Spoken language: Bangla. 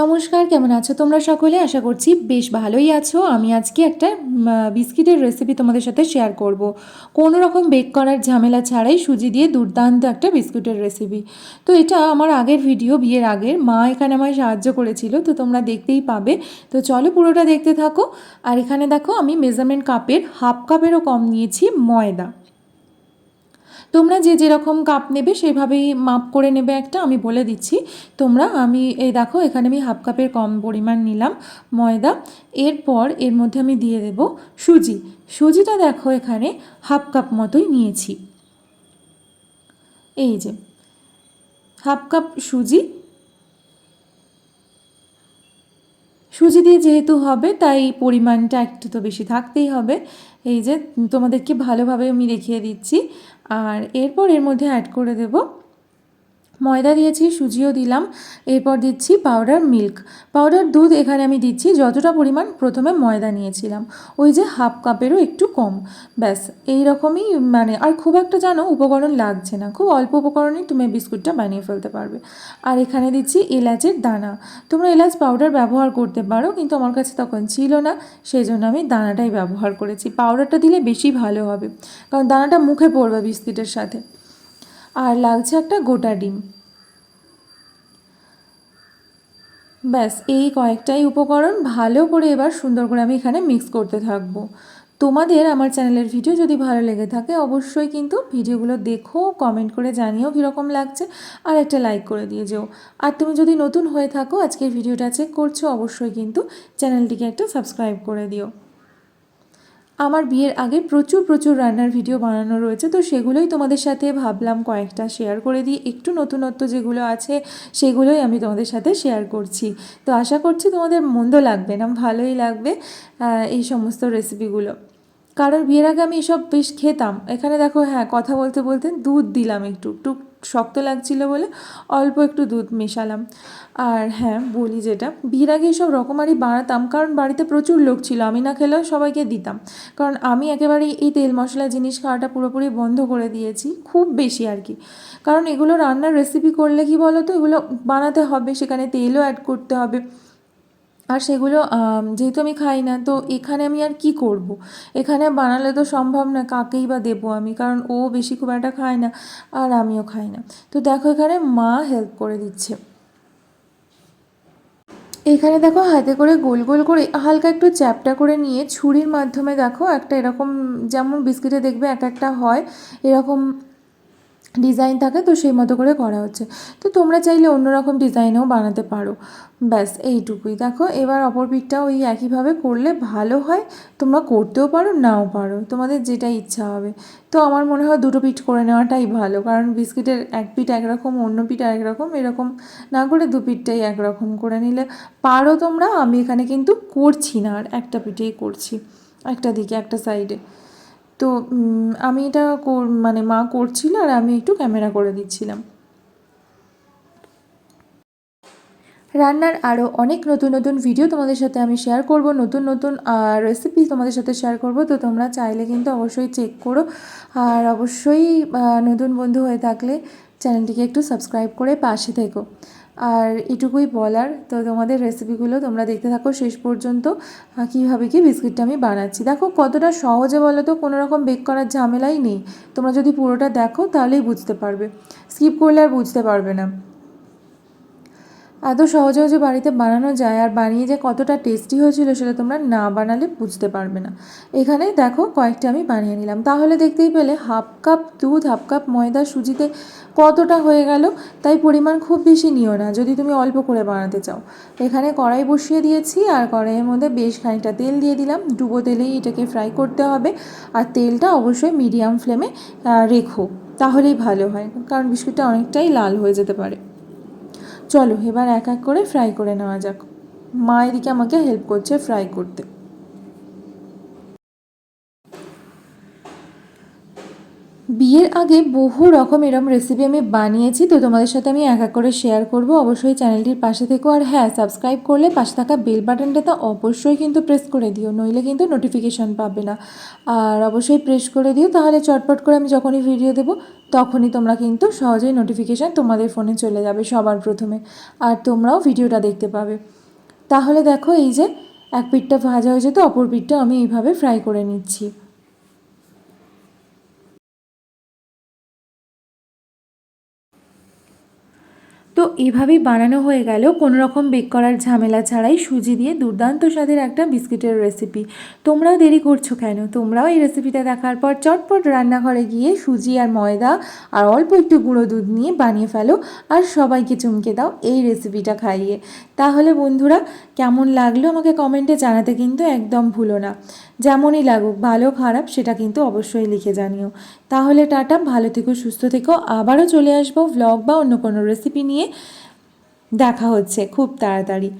নমস্কার, কেমন আছো? তোমরা সকলে? আশা করছি বেশ ভালোই আছো। আমি আজকে একটা বিস্কিটের রেসিপি তোমাদের সাথে শেয়ার করব। কোনো রকম বেক করার ঝামেলা ছাড়াই সুজি দিয়ে দুর্দান্ত একটা বিস্কুটের রেসিপি তো এটা আমার আগের ভিডিও বিয়ের আগের। মা এখানে আমায় সাহায্য করেছিল, তো তোমরা দেখতেই পাবে। তো চলো পুরোটা দেখতে থাকো। আর এখানে দেখো, আমি মেজারমেন্ট কাপের হাফ কাপেরও কম নিয়েছি ময়দা। তোমরা যে যেরকম কাপ নেবে, সেভাবেই মাপ করে নেবে একটা, আমি বলে দিচ্ছি। তোমরা, আমি, এই দেখো, এখানে আমি হাফ কাপের কম পরিমাণ নিলাম ময়দা। এরপর, এর মধ্যে আমি দিয়ে দেব সুজি। সুজিটা দেখো, এখানে হাফ কাপ মতোই নিয়েছি। এই যে হাফ কাপ সুজি সুজি দিয়ে যেহেতু হবে, তাই পরিমাণটা একটু তো বেশি থাকতেই হবে। এই যে তোমাদেরকে ভালোভাবে আমি দেখিয়ে দিচ্ছি। আর এরপর এর মধ্যে অ্যাড করে দেব ময়দা দিয়েছি, সুজিও দিলাম, এরপর দিচ্ছি পাউডার মিল্ক পাউডার দুধ এখানে আমি দিচ্ছি, যতটা পরিমাণ প্রথমে ময়দা নিয়েছিলাম। ওই যে হাফ কাপেরও একটু কম। ব্যাস এই রকমই মানে আর খুব একটা জানো, উপকরণ লাগছে না। খুব অল্প উপকরণেই তুমি বিস্কুটটা বানিয়ে ফেলতে পারবে। আর এখানে দিচ্ছি এলাচের দানা। তোমরা এলাচ পাউডার ব্যবহার করতে পারো, কিন্তু আমার কাছে তখন ছিল না সেই জন্য আমি দানাটাই ব্যবহার করেছি। পাউডারটা দিলে বেশি ভালো হবে, কারণ দানাটা মুখে পড়বে বিস্কিটের সাথে। আর লাগছে একটা গোটা ডিম। ব্যাস, এই কয়েকটাই উপকরণ ভালো করে এবার সুন্দর করে আমি এখানে মিক্স করতে থাকব। তোমাদের আমার চ্যানেলের ভিডিও যদি ভালো লেগে থাকে, অবশ্যই কিন্তু ভিডিওগুলো দেখো কমেন্ট করে জানিও কীরকম লাগছে, আর একটা লাইক করে দিয়ে যেও। আর তুমি যদি নতুন হয়ে থাকো, আজকের ভিডিওটা চেক করছ, অবশ্যই কিন্তু চ্যানেলটিকে একটা সাবস্ক্রাইব করে দিও। আমার বিয়ের আগে প্রচুর প্রচুর রান্নার ভিডিও বানানো রয়েছে, তো সেগুলোই তোমাদের সাথে ভাবলাম কয়েকটা শেয়ার করে দিই। একটু নতুনত্ব যেগুলো আছে, সেগুলোই আমি তোমাদের সাথে শেয়ার করছি। তো আশা করছি তোমাদের মন্দ লাগবে না, ভালোই লাগবে এই সমস্ত রেসিপিগুলো কারণ বিয়ের আগে আমি এসব বেশ খেতাম। এখানে দেখো হ্যাঁ কথা বলতে বলতে দুধ দিলাম একটু একটু শক্ত লাগছিল বলে অল্প একটু দুধ মেশালাম। আর হ্যাঁ বলি যেটা, বিয়ের আগে এসব রকমারি বানাতাম, কারণ বাড়িতে প্রচুর লোক ছিল, আমি না খেলেও সবাইকে দিতাম। কারণ আমি একেবারেই এই তেল মশলা জিনিস খাওয়াটা পুরোপুরি বন্ধ করে দিয়েছি, খুব বেশি আর কি। কারণ এগুলো রান্নার রেসিপি করলে কি বলো তো এগুলো বানাতে হবে, সেখানে তেলও অ্যাড করতে হবে। আর সেগুলো যেহেতু আমি খাই না, তো এখানে আমি আর কি করব। এখানে বানালে তো সম্ভব না, কাকেই বা দেবো আমি? কারণ ও বেশি খুব একটা খায় না, আর আমিও খাই না। তো দেখো এখানে মা হেল্প করে দিচ্ছে। এখানে দেখো হাতে করে গোল গোল করে হালকা একটু চ্যাপটা করে নিয়ে ছুরির মাধ্যমে দেখো একটা এরকম, যেমন বিস্কিটে দেখবে এক একটা হয়, এরকম ডিজাইন থাকে, তো সেই মতো করে করা হচ্ছে। তো তোমরা চাইলে অন্যরকম ডিজাইনেও বানাতে পারো। ব্যাস, এইটুকুই। দেখো, এবার অপর পিঠটা ওই একইভাবে করলে ভালো হয়। তোমরা করতেও পারো, নাও পারো। তোমাদের যেটা ইচ্ছা হবে। তো আমার মনে হয় দুটো পিঠ করে নেওয়াটাই ভালো। কারণ বিস্কিটের এক পিঠ একরকম, অন্য পিঠ আরেক রকম এরকম না করে দু পিঠটাই একরকম করে নিলে পারো তোমরা। আমি এখানে কিন্তু করছি না, আর একটা পিঠেই করছি। একটা দিকে, একটা সাইডে। তো আমি এটা মানে মা করছিল আর আমি একটু ক্যামেরা করে দিচ্ছিলাম। রান্নার আরও অনেক নতুন নতুন ভিডিও তোমাদের সাথে আমি শেয়ার করব, নতুন নতুন রেসিপি তোমাদের সাথে শেয়ার করব, তো তোমরা চাইলে কিন্তু অবশ্যই চেক করো। আর অবশ্যই নতুন বন্ধু হয়ে থাকলে চ্যানেলটিকে একটু সাবস্ক্রাইব করে পাশে থেকো। আর এটুকুই বলার। তো তোমাদের রেসিপিগুলো তোমরা দেখতে থাকো শেষ পর্যন্ত কীভাবে কি বিস্কিটটা আমি বানাচ্ছি। দেখো কতটা সহজে বলো তো, কোনো রকম বেক করার ঝামেলাই নেই। তোমরা যদি পুরোটা দেখো তাহলেই বুঝতে পারবে। স্কিপ করলে আর বুঝতে পারবে না। এত সহজে সহজে বাড়িতে বানানো যায় আর বানিয়ে যে কতটা টেস্টি হয়েছিল সেটা তোমরা না বানালে বুঝতে পারবে না। এখানে দেখো কয়েকটা আমি বানিয়ে নিলাম। তাহলে দেখতেই পেলে হাফ কাপ দুধ, হাফ কাপ ময়দা সুজিতে কতটা হয়ে গেল তাই পরিমাণ খুব বেশি নিও না, যদি তুমি অল্প করে বানাতে চাও। এখানে কড়াই বসিয়ে দিয়েছি আর কড়াইয়ের মধ্যে বেশ খানিকটা তেল দিয়ে দিলাম। ডুবো তেলেই এটাকে ফ্রাই করতে হবে আর তেলটা অবশ্যই মিডিয়াম ফ্লেমে রেখো, তাহলেই ভালো হয়, কারণ বিস্কুটটা অনেকটাই লাল হয়ে যেতে পারে। চলো, এবার এক এক করে ফ্রাই করে নেওয়া যাক। মা এদিকে আমাকে হেল্প করছে ফ্রাই করতে। বিয়ের আগে বহু রকম এরম রেসিপি আমি বানিয়েছি, তো তোমাদের সাথে আমি এক এক করে শেয়ার করব। অবশ্যই চ্যানেলটির পাশে থেকো আর হ্যাঁ সাবস্ক্রাইব করলে পাশে থাকা বেল বাটনটা তো অবশ্যই কিন্তু প্রেস করে দিও, নইলে কিন্তু নোটিফিকেশান পাবে না। আর অবশ্যই প্রেস করে দিও, তাহলে চটপট করে আমি যখনই ভিডিও দেবো, তখনই তোমরা কিন্তু সহজেই নোটিফিকেশান তোমাদের ফোনে চলে যাবে সবার প্রথমে, আর তোমরাও ভিডিওটা দেখতে পাবে। তাহলে দেখো এই যে, এক পিঠটা ভাজা হয়েছে, তো অপর পিঠটা আমি এইভাবে ফ্রাই করে নিচ্ছি তো এভাবেই বানানো হয়ে গেল। কোনো রকম বেক করার ঝামেলা ছাড়াই সুজি দিয়ে দুর্দান্ত স্বাদের একটা বিস্কিটের রেসিপি তোমরাও দেরি করছ কেন? তোমরাও এই রেসিপিটা দেখার পর চটপট রান্নাঘরে গিয়ে সুজি আর ময়দা আর অল্প একটু গুঁড়ো দুধ নিয়ে বানিয়ে ফেলো আর সবাইকে চমকে দাও এই রেসিপিটা খাইয়ে। তাহলে বন্ধুরা, কেমন লাগল আমাকে কমেন্টে জানাতে কিন্তু একদম ভুলো না। যেমনই লাগুক, ভালো খারাপ সেটা কিন্তু অবশ্যই লিখে জানিও। তাহলে টাটা, ভালো থেকো, সুস্থ থেকো। আবারও চলে আসব ভ্লগ বা অন্য কোনো রেসিপি নিয়ে। দেখা হচ্ছে খুব তাড়াতাড়ি।